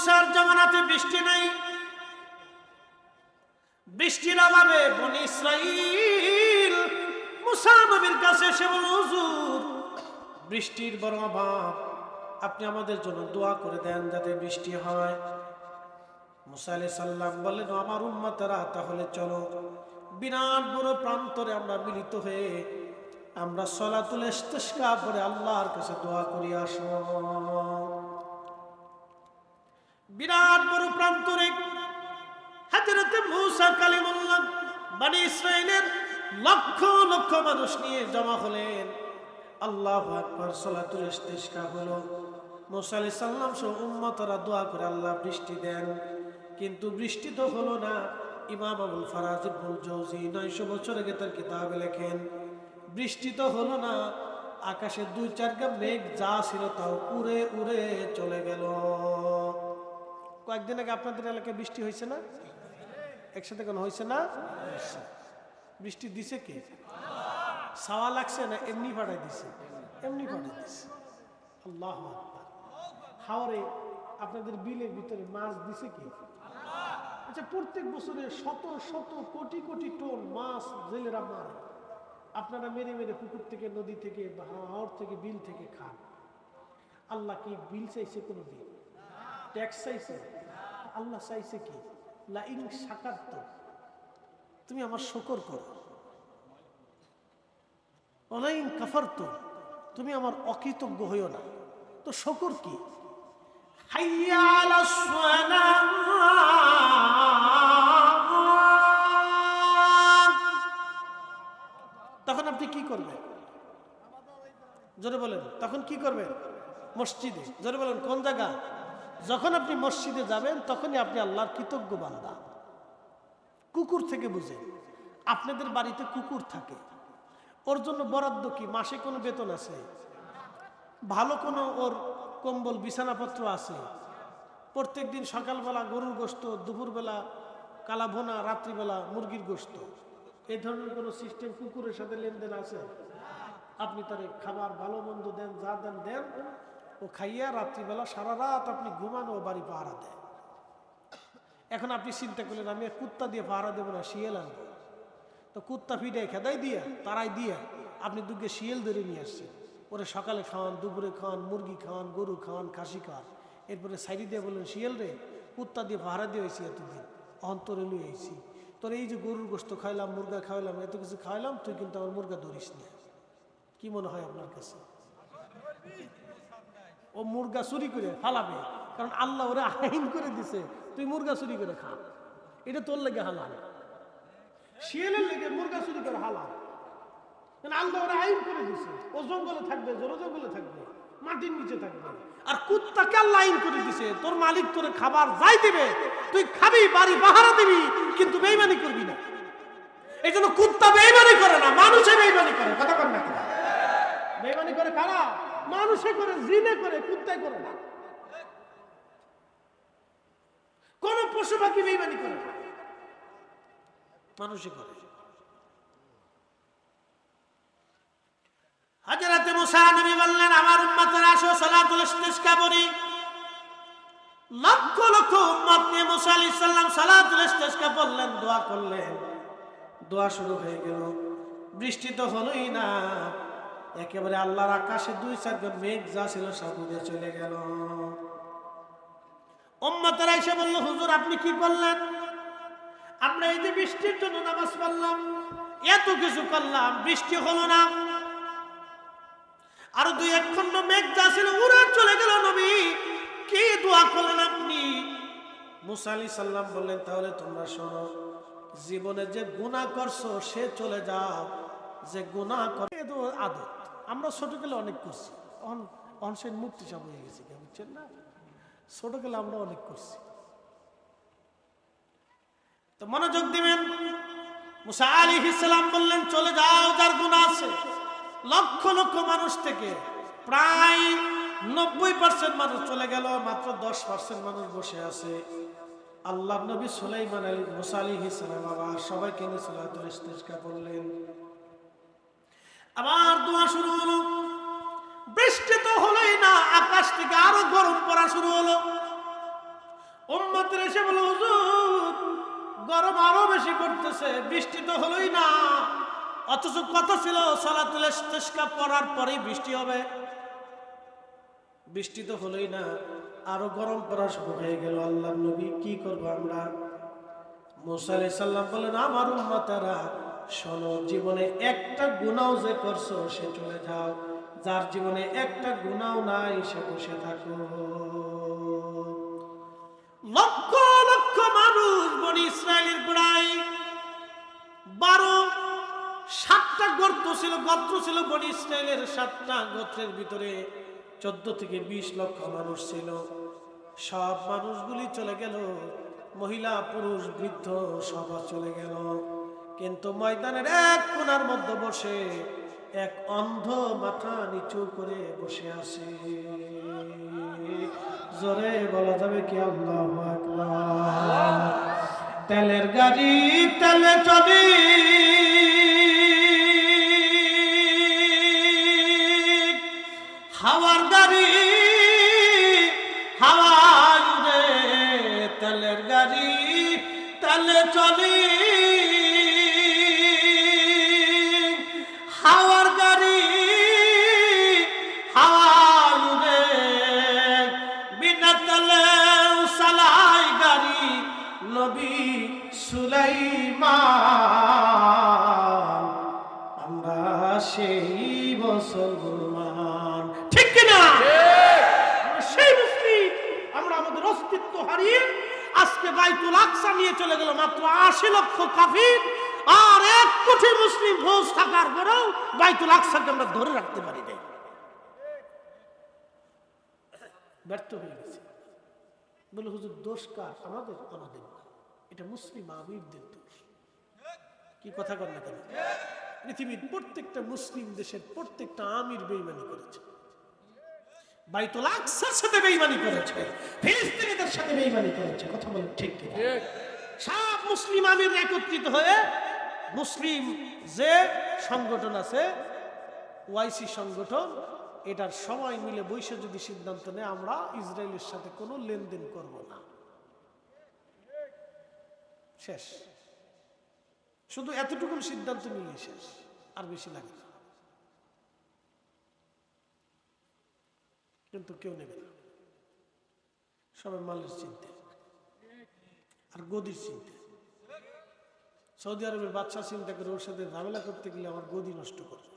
মুসার জামানাতে বৃষ্টি নাই। বৃষ্টির অভাবে বনি ইসরাইল মুসা নবীর কাছে এসে বলল, হুজুর, বৃষ্টির বড় অভাব। আপনি আমাদের জন্য দোয়া করে দেন যাতে বৃষ্টি হয়। মুসা আলি সাল্লাম বললেন আমার উম্মতেরা, তাহলে চলো। বিরাট বড় প্রান্তরে আমরা মিলিত হয়ে আমরা সলাতুল ইস্তেস্কা করে আল্লাহর কাছে দোয়া করি আসো বিরাট বড় প্রান্তরে হাজরতে মুসা কালিমুল্লাহ বানি ইসরায়েলের লক্ষ লক্ষ মানুষ নিয়ে জমা হলেন। আল্লাহ আকবর, সলাতুল ইস্তেস্কা হলো। মুসা আলি সাল্লাম সহ উম্মতরা দোয়া করে আল্লাহ বৃষ্টি দেন। কিন্তু বৃষ্টি তো হলো না। ইমাম আবুল ফারাজ ইবনুল জৌজি নয়শো বছর আগে তার কিতাবে লেখেন, বৃষ্টি তো হলো না। আকাশে দুই চারটা মেঘ যা ছিল তাও উড়ে উড়ে চলে গেল। কয়েকদিন আগে আপনাদের এলাকায় বৃষ্টি হয়েছে না? একসাথে কোনো হয়েছে না? বৃষ্টি দিছে কে? সাওয়া লাগছে না? এমনি পাঠাই দিছে। এমনি পাঠাই দিছে। আল্লাহ হাওরে আপনাদের বিলের ভিতরে মাছ দিছে কে? আচ্ছা প্রত্যেক বছরে শত শত কোটি কোটি টন মাছ জেলেরা মারে। আপনারা মেরে মেরে পুকুর থেকে, নদী থেকে হাওড় থেকে, বিল থেকে খান। আল্লাহ কি বিল চাইছে কোনো দিন? ট্যাক্স চাইছে? আল্লাহ চাইছে কি? লাইং সাকার তো তুমি আমার শকর করো। অলাইন কাফার তো তুমি আমার অকৃতজ্ঞ হইও না। তো শকর কি। তখন আপনি কি করবেন? জোরে বলেন। তখন কি করবেন? মসজিদে। জোরে বলেন, কোন জায়গা? যখন আপনি মসজিদে যাবেন, তখনই আপনি আল্লাহর কৃতজ্ঞ বান্দা। কুকুর থেকে বুঝেন, আপনাদের বাড়িতে কুকুর থাকে। ওর জন্য বরাদ্দ কি? মাসে কোনো বেতন আছে? ভালো কোনো ওর কম্বল, বিছানাপত্র আছে? প্রত্যেক দিন সকালবেলা গরুর গোস্ত দুপুরবেলা কালাভোনা, রাত্রিবেলা মুরগির গোস্ত এই ধরনের কোনো সিস্টেম কুকুরের সাথে লেনদেন আছে? আপনি তার খাবার ভালো, মন্দ দেন, যা দেন দেন। ও খাইয়া রাত্রিবেলা সারা রাত আপনি ঘুমান ও বাড়ি পাহারা দেয় এখন আপনি চিন্তা করলেন, আমি কুত্তা দিয়ে পাহারা দেবো না, শিয়াল আনব। তো কুত্তা ফিডে খেদাই দিয়া, তারাই দিয়া আপনি দুগে শিয়াল ধরে নিয়ে আসছেন। ওরে সকালে খাওয়ান, দুপুরে খাওয়ান, মুরগি খাওয়ান, গরু খাওয়ান, খাসি খাওয়ান। এরপরে সাইডি দিয়ে বললেন, শিয়াল রে, কুত্তা দিয়ে পাহারা দিয়ে হয়েছি এতদিন, অন্তরে লুই হয়েছি তোর এই যে গরুর গোস্ত খাইলাম, মুরগা খাইলাম এত কিছু খাইলাম তুই কিন্তু আমার মুরগা ধরিস না। কি মনে হয় আপনার কাছে? ও মুরগা চুরি করে ফালাবে। কারণ আল্লাহ ওরা আইন করে দিছে, তুই মুরগা চুরি করে খা। এটা তোর লেগে হালাল। শিয়ালের লেগে মুরগা চুরি করে হালাল। কারণ আল্লাহ ওরা আইন করে দিছে। ও জঙ্গলে থাকবে জোর জঙ্গলে থাকবে, মাটির নিচে থাকবে। আর কুত্তাকে আল্লাহ আইন করে দিছে, তোর মালিক তোর খাবার যাই দিবে, তুই খাবি, বাড়ি পাহারা দিবি, কিন্তু বেইমানি করবি না। এই জন্য কুত্তা বেইমানি করে না, মানুষে বেইমানি করে, কথা কর না? বেইমানি করে কারা? মানুষে করে, জিনে করে কুত্তাই করে না। কোন পশু পাখি বেইমানি করে মানুষে করে। মুসা নবী বললেন, আমার উম্মতের আসো ইস্তিসকা লক্ষ লক্ষ উম্মত নিয়ে মুসা আলাইহিস সালাম ইস্তিসকা পড়লেন, দোয়া করলেন। দোয়া শুরু হয়ে গেল। বৃষ্টি তো হলোই না। একেবারে আল্লাহর আকাশে দুই, চারজন মেঘ যা ছিল সব চলে গেল। উম্মতেরা এসে বলল, হুজুর, আপনি কি করলেন? আমরা এই যে বৃষ্টির জন্য নামাজ পড়লাম, এত কিছু করলাম, বৃষ্টি হলো না। আরও দুই এক খন্ড মেঘ যা ছিল উড়ে চলে গেল নবী। কি দোয়া করলেন আপনি? মুসা আলী সাল্লাম বললেন, তাহলে তোমরা শোনো, জীবনে যে গুনাহ করছ, সে চলে যাও। যে গুনাহ করে আদত। আমরা ছোটকালে অনেক করছি। অন অনসেন মুক্তি সব হয়ে গেছে কেউ বুঝছেন না? ছোটকালে আমরা অনেক করছি। তো মনোযোগ দিবেন। মুসা আলী ইসলাম বললেন, চলে যাও, যার গুণা আছে। লক্ষ লক্ষ মানুষ থেকে প্রায় নব্বই পার্সেন্ট মানুষ চলে গেল, মাত্র দশ পার্সেন্ট মানুষ বসে আছে। আল্লাহ নবী সুলাইমান আলী, মুসা আলী ইসলাম আবার সবাইকে নিয়ে সালাতুল ইস্তিসকা করলেন আবার দোয়া শুরু হলো। বৃষ্টি তো হলোই না, আকাশ থেকে আরও গরম পড়া শুরু হলো। এসে বলে গরম আরও বেশি করতেছে বৃষ্টি তো হলোই না। অথচ কথা ছিল সালাতুল পড়ার পরেই বৃষ্টি হবে? বৃষ্টি তো হলোই না, আরও গরম পড়া শুরু হয়ে গেল আল্লাহ নবী। কি করব আমরা? মুসা সালাম বলেন, আমার উম্মতেরা শোনো, জীবনে একটা গুনাও যে করছ, সে চলে যাও। যার জীবনে একটা গুনাও নাই, সে বসে থাকো। লক্ষ লক্ষ মানুষ বনি ইসরায়েলের প্রায় বারো, সাতটা গর্ত ছিল, গোত্র ছিল বনি ইসরায়েলের সাতটা গোত্রের ভিতরে চোদ্দ থেকে বিশ লক্ষ মানুষ ছিল। সব মানুষগুলি চলে গেল, মহিলা, পুরুষ, বৃদ্ধ সবা চলে গেল। কিন্তু ময়দানের এক কোনার মধ্যে বসে এক অন্ধ মাথা নিচু করে বসে আছে। জোরে বলা যাবে কি আল্লাহ তেলের গাড়ি, তেলে চলি হাওয়ার গাড়ি হাওয়ায় উড়ে। তেলের গাড়ি, তেলে চলি সেই মুসলমান ঠিক কিনা? সেই মুসলিম আমরা আমাদের অস্তিত্ব হারিয়ে আজকে বাইতুল আকসা নিয়ে চলে গেল মাত্র আশি লক্ষ কাফির আর এক কোটি মুসলিম ফৌজ থাকার পরেও বাইতুল আকসাকে আমরা ধরে রাখতে পারি নাই। ব্যর্থ হয়ে গেছে। বলে হুজুর দোষ কার? আমাদের আমাদের এটা মুসলিম আমিরদের দোষ। কি কথা কর না কেন? পৃথিবীর প্রত্যেকটা মুসলিম দেশের প্রত্যেকটা আমির বেইমানি করেছে। বাইতুল আকসার সাথে বেইমানি করেছে। ফিলিস্তিনিদের সাথে বেইমানি করেছে। কথা বলে ঠিক কি সব মুসলিম আমির একত্রিত হয়ে মুসলিম যে সংগঠন আছে ওয়াইসি সংগঠন এটার সবাই মিলে বৈশ্য যদি সিদ্ধান্ত নেয় আমরা ইসরায়েলের সাথে কোনো লেনদেন করব না। শেষ। শুধু এতটুকু সিদ্ধান্ত নিলে শেষ, আর বেশি লাগে না। কিন্তু কেউ নেবে না। সবাই মালের চিন্তা। আর গদির চিন্তা। সৌদি আরবের বাচ্চা চিন্তা করে ওর সাথে ঝামেলা করতে গেলে আমার গদি নষ্ট করবে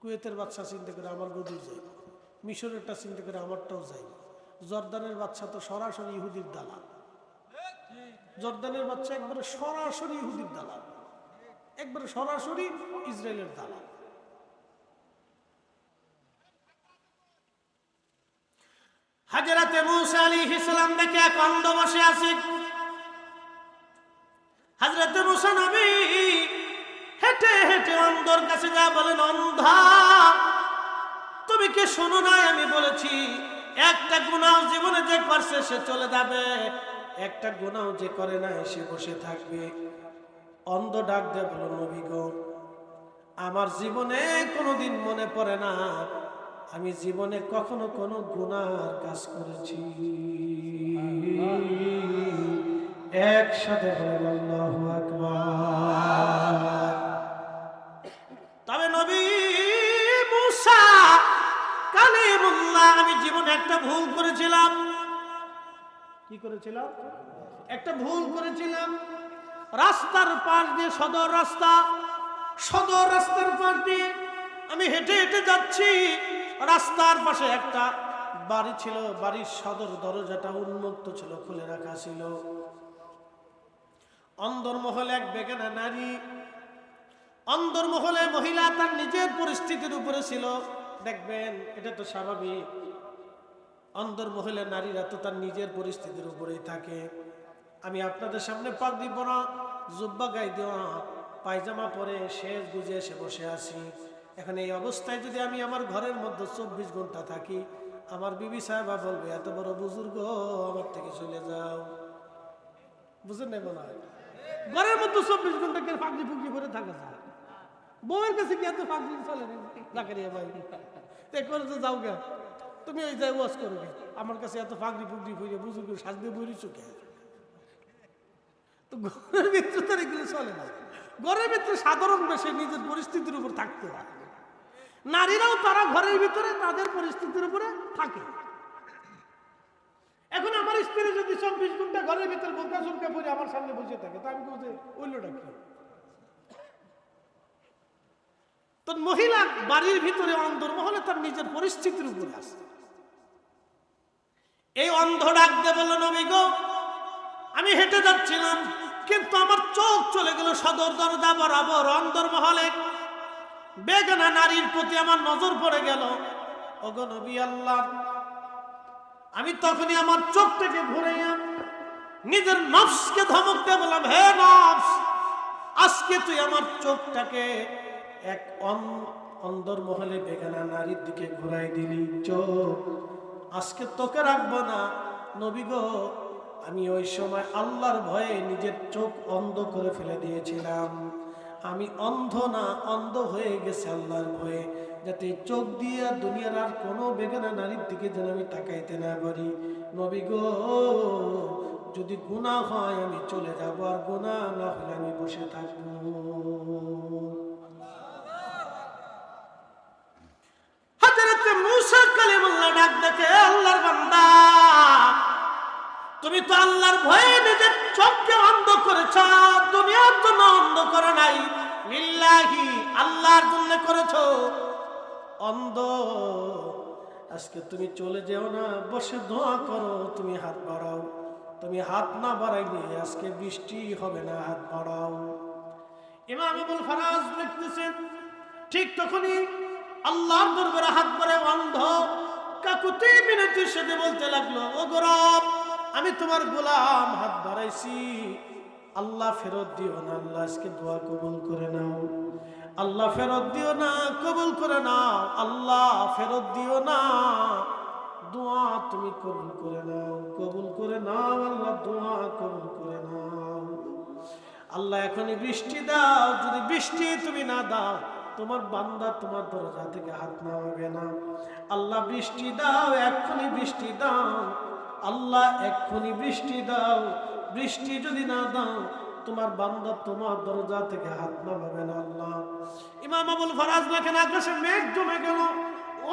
কুয়েতের বাচ্চা চিন্তা করে আমার গদি যাই মিশরেরটা চিন্তা করে আমারটাও যাই জর্দানের বাচ্চা তো সরাসরি ইহুদির দালাল। জর্দানের বাচ্চা একবারে সরাসরি ইহুদির দালাল। একবারে সরাসরি ইসরায়েলের দালাল। মুসা আলী ইসলাম দেখে এক বসে আছে। হাজরাতে হেঁটে হেঁটে অন্ধর কাছে যা বলেন, অন্ধা, তুমি কে শোনো নাই? আমি বলেছি, একটা গুনাহ জীবনে যে করছে সে চলে যাবে, একটা গুনাহ যে করে না সে বসে থাকবে। অন্ধ ডাক দেয় বলো নবী গো, আমার জীবনে কোনোদিন মনে পড়ে না, আমি জীবনে কখনো কোনো গুনার কাজ করেছি। একসাথে তবে নবী আমি জীবনে একটা ভুল করেছিলাম। কি করেছিলাম? একটা ভুল করেছিলাম। রাস্তার পাশ দিয়ে সদর রাস্তা, সদর রাস্তার পাশ দিয়ে আমি হেঁটে হেঁটে যাচ্ছি। রাস্তার পাশে একটা বাড়ি ছিল, বাড়ির সদর দরজাটা উন্মুক্ত ছিল, খুলে রাখা ছিল। অন্দরমহলে এক বেগানা নারী, অন্দরমহলে মহিলা তার নিজের পরিস্থিতির উপরে ছিল। দেখবেন, এটা তো স্বাভাবিক। অন্দরমহলে নারীরা তো তার নিজের পরিস্থিতির উপরেই থাকে। আমি আপনাদের সামনে পাক দিব না, জুব্বা গাই দেওয়া পায়জামা পরে শেষ বুঝে এসে বসে আছি। এখন এই অবস্থায় যদি আমি আমার ঘরের মধ্যে চব্বিশ ঘণ্টা থাকি, আমার বিবি সাহেবা বলবে, এত বড় বুজুর্গ, আমার থেকে চলে যাও। নাই মনে হয়? ঘরের মধ্যে চব্বিশ ঘণ্টা কে ফাঁকরি ফুকরি করে থাকা যায়? বউয়ের কাছে কি এত ফাঁকরি চলে জাকারিয়া ভাই? করে তো যাও গে। তুমি ওই যাই ওয়াজ করো গে। আমার কাছে এত ফাঁকরি ফুকরি ফুকরি বুজুর্গ সাজতে বইরি চোখে তো ঘরের ভিতরে তো এগুলো চলে না। ঘরের ভিতরে সাধারণ বেশি নিজের পরিস্থিতির উপর থাকতে হয়। নারীরাও তারা ঘরের ভিতরে তাদের পরিস্থিতির উপরে থাকে। এখন আমার স্ত্রী যদি চব্বিশ ঘণ্টা ঘরের ভিতরে বোকা চুলকা পরে আমার সামনে বসে থাকে, তা আমি বলতে ওইলোটা কি? তো মহিলা বাড়ির ভিতরে অন্তর্মহলে তার নিজের পরিস্থিতির উপরে আছে এই অন্ধ ডাক দে বলল, নবী গো, আমি হেঁটে যাচ্ছিলাম। কিন্তু আমার চোখ চলে গেল সদর দরজা বরাবর অন্তর্মহলে বেগানা নারীর প্রতি আমার নজর পড়ে গেল। আল্লাহ, আমি তখনই আমার চোখটাকে ঘুরাইয়া নিজের নফসকে ধমক দিয়ে বললাম, হে নফস, আজকে তুই আমার চোখটাকে এক অন- অন্দরমহলে বেগানা নারীর দিকে ঘুরাই দিলি। চোখ, আজকে তোকে রাখব না। নবী গো আমি ওই সময় আল্লাহর ভয়ে নিজের চোখ অন্ধ করে ফেলে দিয়েছিলাম। আমি অন্ধ না, অন্ধ হয়ে গেছে আল্লাহর ভয়ে, যাতে চোখ দিয়ে দুনিয়ার আর কোনো বেগানা নারীর দিকে যেন আমি তাকাইতে না পারি। নবী গো, যদি গুনাহ হয় আমি চলে যাব, আর গুনাহ না হলে আমি বসে থাকব। হযরত মূসা কালিমুল্লাহ ডাক দেখে আল্লাহর বান্দা তুমি তো আল্লাহর ভয়ে নিজের চোখকে অন্ধ করেছ দুনিয়ার জন্য অন্ধ করে নাই। লিল্লাহি, আল্লাহর জন্য করেছ। অন্ধ। আজকে তুমি চলে যেও না, বসে দোয়া করো, তুমি হাত বাড়াও। তুমি হাত না বাড়াইলে আজকে বৃষ্টি হবে না, হাত বাড়াও। ইমাম আবুল ফারাজ লিখতেছেন, ঠিক তখনই আল্লাহর দরবারে হাত বাড়ে অন্ধ। কাকুতি মিনতির সাথে বলতে লাগল ও গরব আমি তোমার গোলাম, হাত বাড়াইছি। আল্লাহ ফেরত দিও না, আল্লাহ আজকে দোয়া কবুল করে নাও। আল্লাহ ফেরত দিও না, কবুল করে নাও। আল্লাহ ফেরত দিও না, দোয়া তুমি কবুল করে নাও। কবুল করে নাও, আল্লাহ দোয়া কবুল করে নাও। আল্লাহ এখনই বৃষ্টি দাও, যদি বৃষ্টি তুমি না দাও, তোমার বান্দা তোমার দরজা থেকে হাত নামাবে না। আল্লাহ বৃষ্টি দাও এখনই বৃষ্টি দাও। আল্লাহ এক্ষুনি বৃষ্টি দাও, বৃষ্টি যদি না দাও, তোমার বান্দা তোমার দরজা থেকে হাত নামাবে না আল্লাহ। ইমাম আবুল ফরাজ লেখেন, আকাশে মেঘ জমে গেল,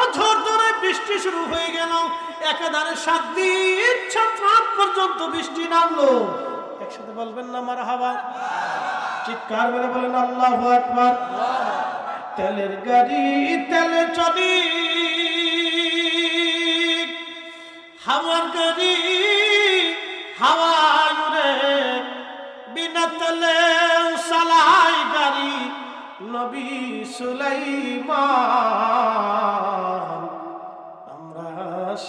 অঝর ধরে বৃষ্টি শুরু হয়ে গেল। একাধারে সাত দিন, সাত পর্যন্ত বৃষ্টি নামলো। একসাথে বলবেন না আমার হাওয়া চিৎকার করে বলেন, আল্লাহ আকবার। তেলের গাড়ি তেলে চলি। হাওয়ার গাড়ি হাওয়ায় উড়ে, বিনা তেলে সালাই গাড়ি, নবী সুলাইমান, আমরা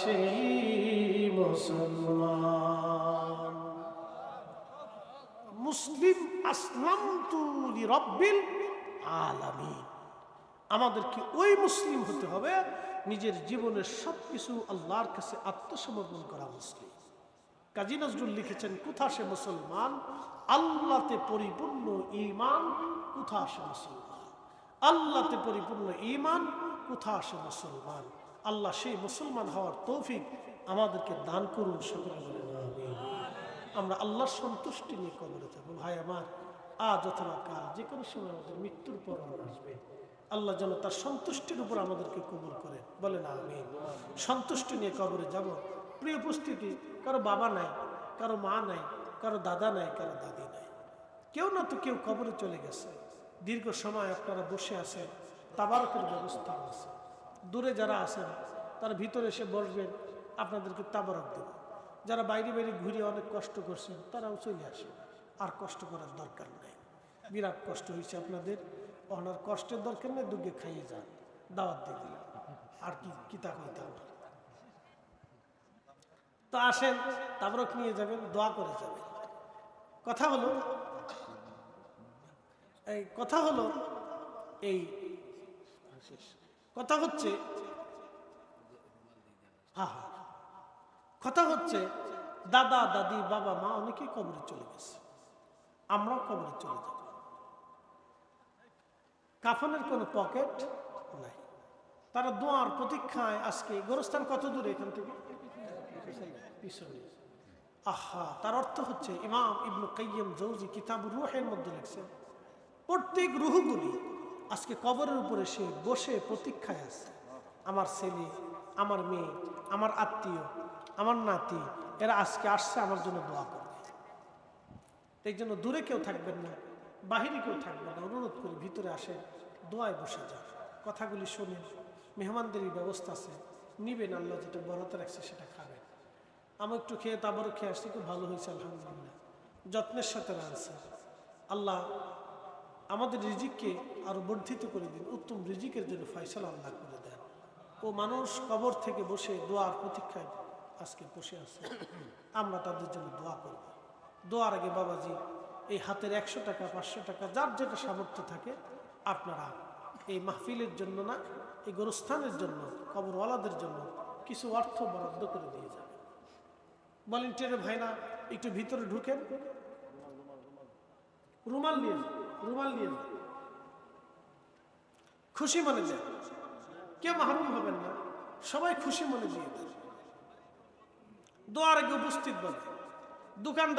সেই মুসলমান। মুসলিম আসলাম তুলি রব্বিল আলামিন। আমাদেরকে ওই মুসলিম হতে হবে, নিজের জীবনের সব কিছু আল্লাহর কাছে আত্মসমর্পণ করা মুসলিম। কাজী নজরুল লিখেছেন কোথা সে মুসলমান? আল্লাহতে পরিপূর্ণ ঈমান কোথা সে মুসলমান? আল্লাহতে পরিপূর্ণ ঈমান কোথা সে মুসলমান? আল্লাহ সেই মুসলমান হওয়ার তৌফিক আমাদেরকে দান করুন আমরা আল্লাহর সন্তুষ্টি নিয়ে কবরে যাব। ভাই আমার, আজ অথবা কাল যে কোনো সময় আমাদের মৃত্যুর পর আসবে। আল্লাহ যেন তার সন্তুষ্টির উপর আমাদেরকে কবুল করেন বলে না আমি সন্তুষ্টি নিয়ে কবরে যাব। প্রিয় উপস্থিতি, কারও বাবা নাই, কারও মা নাই, কারও দাদা নাই, কারও দাদি নাই। কেউ না তো কেউ কবরে চলে গেছে। দীর্ঘ সময় আপনারা বসে আছেন, তাবারকের ব্যবস্থা আছে। দূরে যারা আছেন, তারা ভিতরে এসে বসবেন, আপনাদেরকে তাবারক দেবে। যারা বাইরে বাইরে ঘুরে অনেক কষ্ট করছেন, তারাও চলে আসে আর কষ্ট করার দরকার নেই। বিরাট কষ্ট হয়েছে আপনাদের। ওনার কষ্টের দরকার নেই, দুগে খাইয়ে যান। দাওয়াত দিয়ে দিলাম। আর কি কিতা কইতে হবে? তো আসেন, তাবরক নিয়ে যাবেন, দোয়া করে যাবেন। কথা হলো, এই কথা হলো, এই কথা হচ্ছে কথা হচ্ছে, দাদা, দাদি, বাবা, মা অনেকেই কবরে চলে গেছে। আমরাও কবরে চলে যাব। কাফনের কোনো পকেট নাই। তারা দোয়ার প্রতীক্ষায় আজকে গোরস্থান কত দূরে এখান থেকে? আহা, তার অর্থ হচ্ছে ইমাম ইবনু কাইয়ম জৌজি কিতাব রুহের মধ্যে লিখছেন, প্রত্যেক রুহগুলি আজকে কবরের উপরে সে বসে প্রতীক্ষায় আছে। আমার ছেলে, আমার মেয়ে, আমার আত্মীয়, আমার নাতি, এরা আজকে আসছে আমার জন্য দোয়া করবে। এই জন্য দূরে কেউ থাকবেন না। বাহিরে কেউ থাকবেন না। অনুরোধ করি ভিতরে আসে দোয়ায় বসে যান। কথাগুলি শুনেন, মেহমানদেরই ব্যবস্থা আছে। নিবেন আল্লাহ যেটা বরাতে রাখছে সেটা খাবেন। আমি একটু খেয়ে তারপরে খেয়ে আসছি, খুব ভালো হয়েছে, আলহামদুলিল্লাহ। যত্নের সাথে রাখছে। আল্লাহ আমাদের রিজিককে আরও বর্ধিত করে দিন, উত্তম রিজিকের জন্য ফয়সালা আল্লাহ করে দেন। ও মানুষ কবর থেকে বসে দোয়ার প্রতীক্ষায় আজকে বসে আছে। আমরা তাদের জন্য দোয়া করব। দোয়ার আগে বাবাজি এই হাতের একশো টাকা পাঁচশো টাকা যার যেটা সামর্থ্য থাকে আপনারা এই মাহফিলের জন্য না এই গোরস্থানের জন্য কবরওয়ালাদের জন্য কিছু অর্থ বরাদ্দ করে দিয়ে যাবে ভলেন্টিয়ারের ভাইরা একটু ভিতরে ঢুকেন। রুমাল নিয়ে যান, রুমাল নিয়ে যান। খুশি মনে দেন কেউ মাহরুম হবেন না সবাই খুশি মনে দিয়ে দেন। দোয়ার আগে উপস্থিত বলে দোকানদার